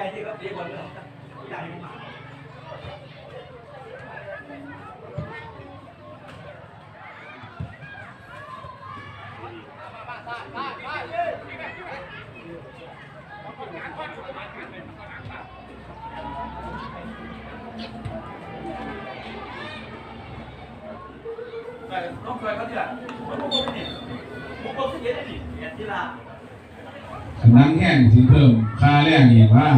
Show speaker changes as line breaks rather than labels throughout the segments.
ตีตีไกลที่เขาตีบอลเลยใหญ่มากต้องเคยเขาที่ละมันพวกผมนี่พวกมที่เย็นนี่เย็นที่ละ
นังแห้งสิเพิ่มค่า รงอีกว่า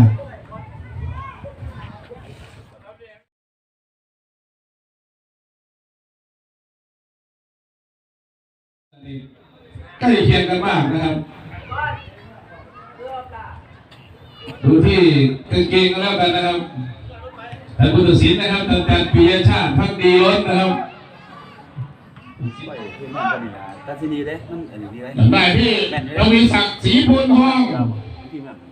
ใกล้เคียงกันมากนะครับ ดูที่กางเกงก็แล้วกันนะครับท่านผู้ตัดสินนะครับท่านอาจารย์ปิยชาติพักดีล้นนะครับ
ไปขึ้นมันก็ดีนะแต่ที่นี่เด้มันอันนี้ไว้
หมายพี่เรามีศักดิ์ศรีพูนทอง
ที่มันที่มันก็ดี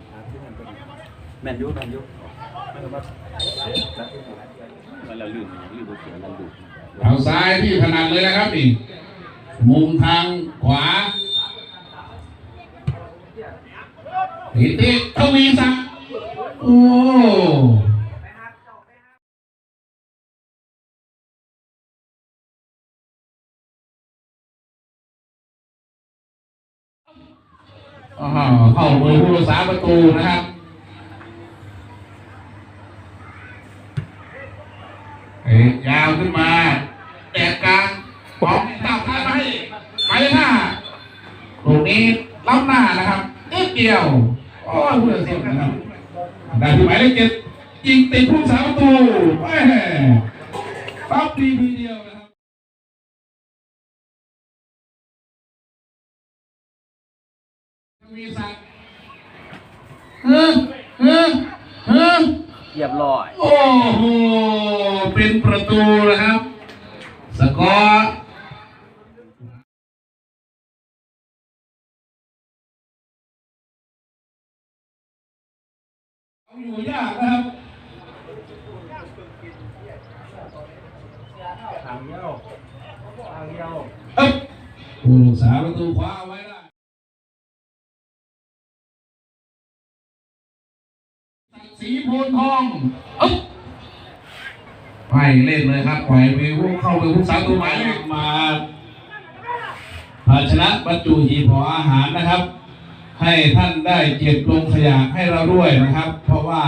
แมนยูแมนยูไม่รู้ว่าเราลืมมันลืมเสียเราดู
เอาซ้ายที่ถนัดเลยนะครับนี่มุมทางขวาติติทวีศักดิ์โอ้เข้ามือผู้รักษาประตูนะครับ เอ้ ยาวขึ้นมา แตกกลางบอลตับท้ายมาให้หมายเลขห้าลูกนี้ล้ำหน้านะครับนิดเดียวโอ้ยผู้ตัดสินนะครับได้ที่หมายเลขเจ็ดยิงติดผู้สาประตูแม่ปั๊บดีทีเดียวนะครับมีสักเฮ้ยเฮ้ยเฮ้ย
เรียบร้อย
โอ้โห เป็นประตูนะครับ สกอร์เอาอยู่ยากนะครับ
ทางเดียวทางเดียว
เอ๊บผู้รักษาประตูคว้า เอาไว้ได้ศักดิ์ศรีโพนทองเอ๊บไม่เล่นเลยครับปล่อยไปเข้าไปผู้สาตัวหมายเลขมาภาชนะบรรจุหีบห่ออาหารนะครับ ให้ท่านได้เก็บลงขยะให้เราด้วยนะครับ เพราะว่า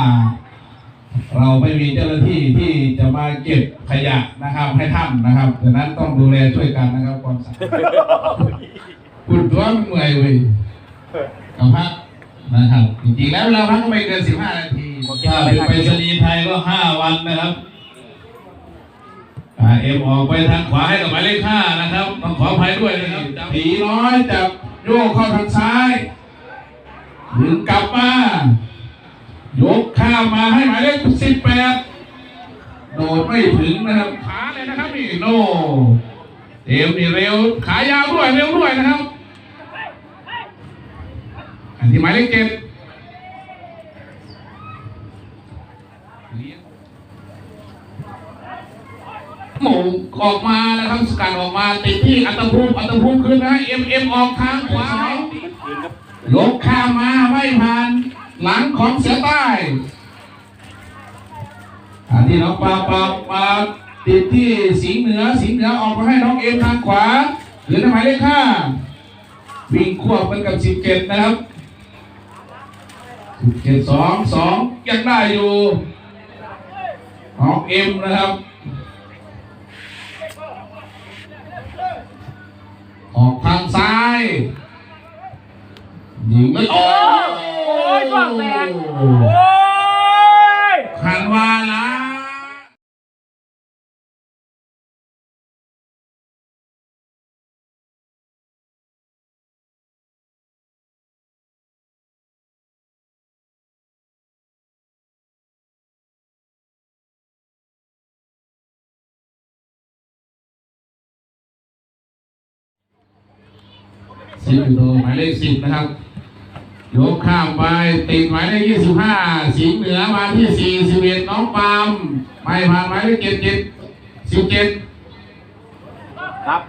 เราไม่มีเจ้าหน้าที่ที่จะมาเก็บขยะนะครับ ให้ท่านนะครับดังนั้นต้องดูแลช่วยกันนะครับความสะอาดคุณตัวมันเมื่อยเว้ยกับพัก นะครับจริงๆแล้วเราพักก็ไม่เกินสิบห้านาทีถ้าเป็นไปรษณีย์ไทยก็ห้าวันนะครับอ่าเอ็มออกไปทางขวาให้กับหมายเลขห้านะครับต้องขออภัยด้วยนะครับผีน้อยจับโยกเข้าทางซ้ายดึงกลับมายกข้ามมาให้หมายเลขสิบแปดโดดไม่ถึงนะครับขาเลยนะครับนี่โน่เอ็มนี่เร็วขายาวด้วยเร็วด้วยนะครับอัน ที่หมายเลขเจ็ดหมูออกมาแล้วครับสกัดออกมาติดที่อัตภูมิอัตภูมิขึ้นนะเอ็มเอ็มออกทางขวายกข้ามมาไม่ผ่าน หลังของเสือใต้อันที่น้องปาปาปาติดที่สิงเหนือสิงเหนือออกมาให้น้องเอ็มทางขวาหลือหมายเลขห้าวิ่งควบกันกับสิบเจ็ดนะครับ เจ็ดสองสองยังได้อยู่น้องเอ็มนะครับ ออกทางซ้ายยิงไม่ออก
โอ้ยฝั่งแดง
โอ้
โอ้ย
ขันว่าละ สิบประตูหมายเลขสิบนะครับยกข้ามไปติดหมายเลขยี่สิบห้าสิงห์เหนือมาที่สี่สิบเอ็ดน้องปามไม่ผ่านหมายเลขเจ็ดเจ็ดสิบเจ็ด
ครับ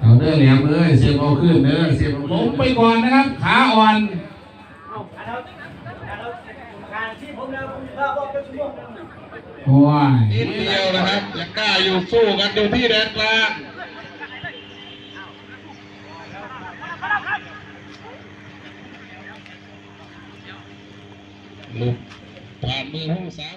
เอาเด้อแหลมเอ้ยเสียบเอาขึ้นเด้อเสียบเอาล้มไปก่อนนะครับ ขาอ่อน
เอาอันนั้นอันนั้นการที่ผมนะผมว่าว่าเป็นชั่วโมงนึง
โอ้ย
นิดเดียวนะครับยังกล้าอยู่สู้กันอยู่ที่แดนกลาง ลุดผ่านมือผู้สาม